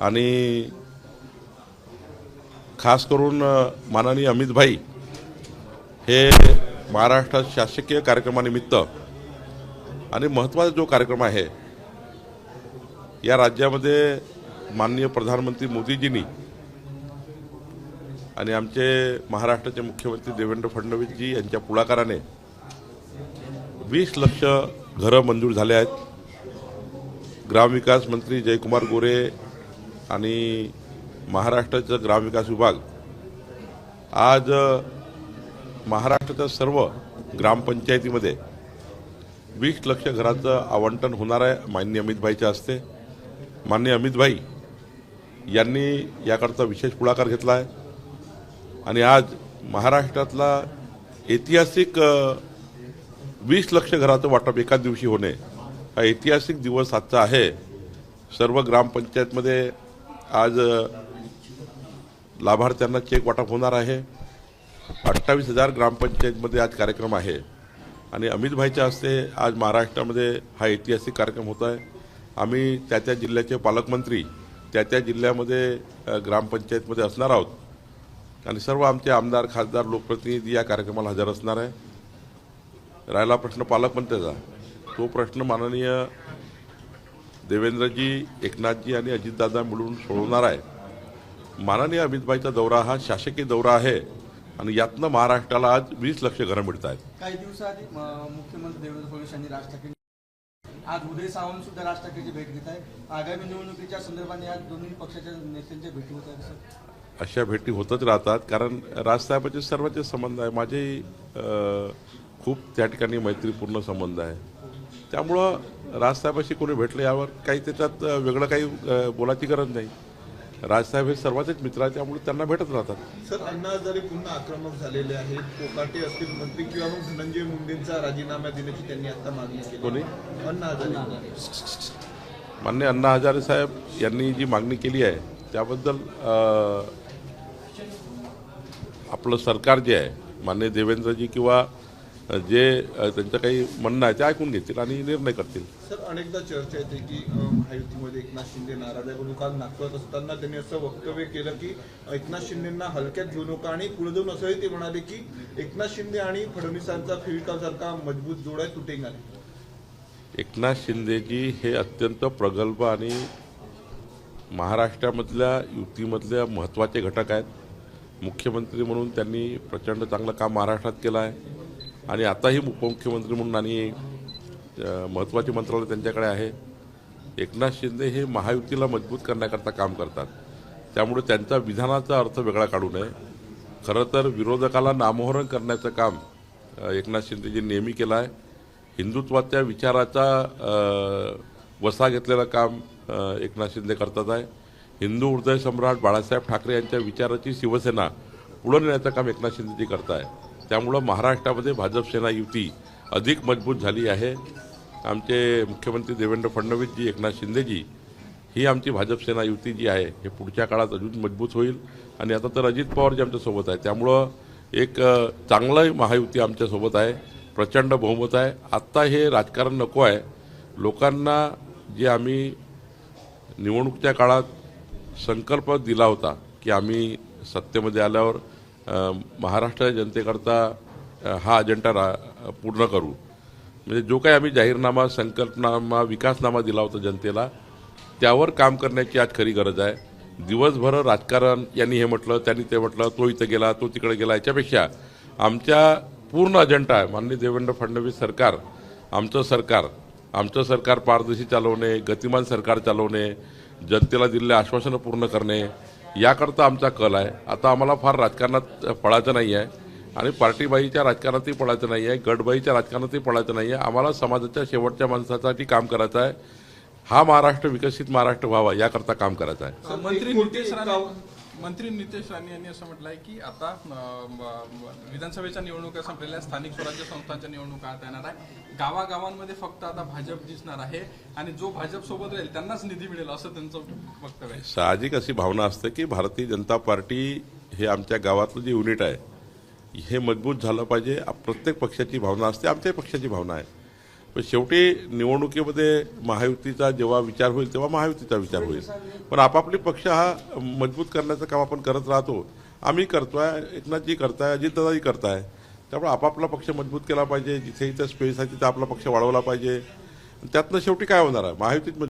आणि खास करून माननीय अमित भाई हे महाराष्ट्रात शासकीय कार्यक्रमानिमित्त आणि महत्त्वाचा जो कार्यक्रम आहे या राज्यामध्ये माननीय प्रधानमंत्री मोदीजींनी आणि आमचे महाराष्ट्राचे मुख्यमंत्री देवेंद्र फडणवीसजी यांच्या पुढाकाराने वीस लक्ष घरं मंजूर झाले आहेत. ग्रामविकास मंत्री जयकुमार गोरे आणि महाराष्ट्राचा ग्रामविकास विभाग आज महाराष्ट्राच्या सर्व ग्रामपंचायतीमध्ये वीस लक्ष घरांचं आवंटन होणार आहे मान्य अमितभाईच्या हस्ते. मान्य अमितभाई यांनी याकरता विशेष पुढाकार घेतला आहे. आणि आज महाराष्ट्रातला ऐतिहासिक वीस लक्ष घराचं वाटप एकाच दिवशी होणे हा ऐतिहासिक दिवस आजचा आहे. सर्व ग्रामपंचायतमध्ये आज लाभार्थ्यांना चेक वाटप होणार आहे. अठ्ठावीस हजार ग्रामपंचायतमध्ये आज कार्यक्रम आहे. आणि अमितभाईच्या हस्ते आज महाराष्ट्रामध्ये हा ऐतिहासिक कार्यक्रम होत आहे. आम्ही त्या त्या जिल्ह्याचे पालकमंत्री त्या त्या जिल्ह्यामध्ये ग्रामपंचायतमध्ये असणार आहोत. आणि सर्व आमचे आमदार खासदार लोकप्रतिनिधी या कार्यक्रमाला हजर असणार आहे. राहिला प्रश्न पालकमंत्र्याचा. तो प्रश्न माननीय देवेंद्रजी एकनाथजी आणि अजितदादा मिळून सोडवणार आहे. माननीय अमितभाईचा दौरा हा शासकीय दौरा आहे आणि यातनं महाराष्ट्राला आज वीस लक्ष घरं मिळत आहेत. काही दिवसाआधी मुख्यमंत्री देवेंद्र फडणवीस यांनी राज ठाकरे आज उदय सावंत सुद्धा राज ठाकरेची भेट घेत आहे आगामी निवडणुकीच्या संदर्भाने आज दोन्ही पक्षाच्या नेत्यांच्या भेटी होत आहेत अशा भेटी होतच राहतात. कारण राजसाहेबांचे सर्वांचे संबंध आहे. माझेही अ, खूप त्या ठिकाणी मैत्रीपूर्ण संबंध आहे. त्यामुळं राजसाहेबाशी कोणी भेटलं यावर काही त्याच्यात वेगळं काही बोलायची गरज नाही. राजसाहेब हे सर्वांचेच मित्र आहेत त्यामुळे त्यांना भेटत राहतात. सर अण्णा हजारे पुन्हा आक्रमक झालेले आहेत कोकाटे असतील मंत्री किंवा मग धनंजय मुंडेंचा राजीनामा देण्याची त्यांनी आता मागणी केली. कोणी? अण्णा हजारे. मान्य अण्णा हजारे साहेब यांनी जी मागणी केली आहे त्याबद्दल आपलं सरकार जे आहे मान्य देवेंद्रजी किंवा जे त्यांचं काही म्हणणं आहे ते ऐकून घेतील आणि निर्णय करतील. सर अनेकदा चर्चा येते की महायुतीमध्ये एकनाथ शिंदे नाराज आहे काल नागपुरात असताना त्यांनी असं वक्तव्य केलं की एकनाथ शिंदेंना हलक्यात घेऊ नका आणि पुढे जाऊन असंही ते म्हणाले की एकनाथ शिंदे आणि फडणवीसांचा फेविकासारखा मजबूत जोड आहे तुटेंगा नाही एकनाथ शिंदेजी हे अत्यंत प्रगल्भ आणि महाराष्ट्रामधल्या युतीमधल्या महत्त्वाचे घटक आहेत. मुख्यमंत्री म्हणून त्यांनी प्रचंड चांगलं काम महाराष्ट्रात केलं आहे. आणि आताही उपमुख्यमंत्री म्हणून आणि महत्त्वाचे मंत्रालय त्यांच्याकडे आहे. एकनाथ शिंदे हे महायुतीला मजबूत करण्याकरता काम करतात. त्यामुळे त्यांचा विधानाचा अर्थ वेगळा काढू नये. खरं तर विरोधकाला नामोहरण करण्याचं काम एकनाथ शिंदेजी नेहमी केलं आहे हिंदुत्वाच्या विचाराचा वसा घेतलेलं काम एकनाथ शिंदे करतात आहे. हिंदू हृदय सम्राट बाळासाहेब ठाकरे यांच्या विचाराची शिवसेना पुढं नेण्याचं काम एकनाथ शिंदेजी करत आहे त्यामुळं महाराष्ट्रामध्ये भाजप सेना युती अधिक मजबूत झाली आहे. आमचे मुख्यमंत्री देवेंद्र फडणवीसजी एकनाथ शिंदेजी ही आमची भाजप सेना युती जी आहे हे पुढच्या काळात अजून मजबूत होईल. आणि आता तर अजित पवारजी आमच्यासोबत आहे. त्यामुळं एक चांगलं महायुती आमच्यासोबत आहे. प्रचंड बहुमत आहे. आत्ता हे राजकारण नको आहे. लोकांना जे आम्ही निवडणुकीच्या काळात संकल्प दिला होता की आम्ही सत्तेमध्ये आल्यावर महाराष्ट्र जनतेकरता हा अजेंडा रा पूर्ण करू. म्हणजे जो काही आम्ही जाहीरनामा संकल्पनामा विकासनामा दिला होता जनतेला त्यावर काम करण्याची आज खरी गरज आहे. दिवसभर राजकारण यांनी हे म्हटलं त्यांनी ते म्हटलं तो इथं गेला तो तिकडे गेला याच्यापेक्षा आमच्या पूर्ण अजेंडा आहे. माननीय देवेंद्र फडणवीस सरकार आमचं सरकार आमचं सरकार पारदर्शी चालवणे गतिमान सरकार चालवणे जनतेला दिलेले आश्वासनं पूर्ण करणे याकरता आमचा कल आहे. आता आम्हाला फार राजकारणात पळायचं नाही आहे आणि पार्टीबाईच्या राजकारणातही पळायचं नाही आहे गटबाईच्या राजकारणातही पळायचं नाही आहे आम्हाला समाजाच्या शेवटच्या माणसासाठी काम करायचं आहे. हा महाराष्ट्र विकसित महाराष्ट्र व्हावा याकरता काम करायचं आहे. मंत्री मंत्री नितेश राणे यांनी असं म्हटलंय की आता विधानसभेच्या निवडणुका संपलेल्या स्थानिक स्वराज्य संस्थांच्या निवडणुका आता येणार आहे. गावागावांमध्ये फक्त आता भाजप दिसणार आहे आणि जो भाजप सोबत राहील त्यांनाच निधी मिळेल असं त्यांचं वक्तव्य आहे. साहजिक अशी भावना असते की भारतीय जनता पार्टी हे आमच्या गावातलं जे युनिट आहे हे मजबूत झालं पाहिजे. प्रत्येक पक्षाची भावना असते आमच्याही पक्षाची भावना आहे. पण शेवटी निवडणुकीमध्ये महायुतीचा जेव्हा विचार होईल तेव्हा महायुतीचा विचार होईल. पण आपापली पक्ष हा मजबूत करण्याचं काम आपण करत राहतो. आम्ही करतोय एकनाथजी करताय अजितदादाही करताय. त्यामुळे आपापला पक्ष मजबूत केला पाहिजे जिथे इथं स्पेस आहे तिथे आपला पक्ष वाढवला पाहिजे. त्यातनं शेवटी काय होणार आहे? महायुतीत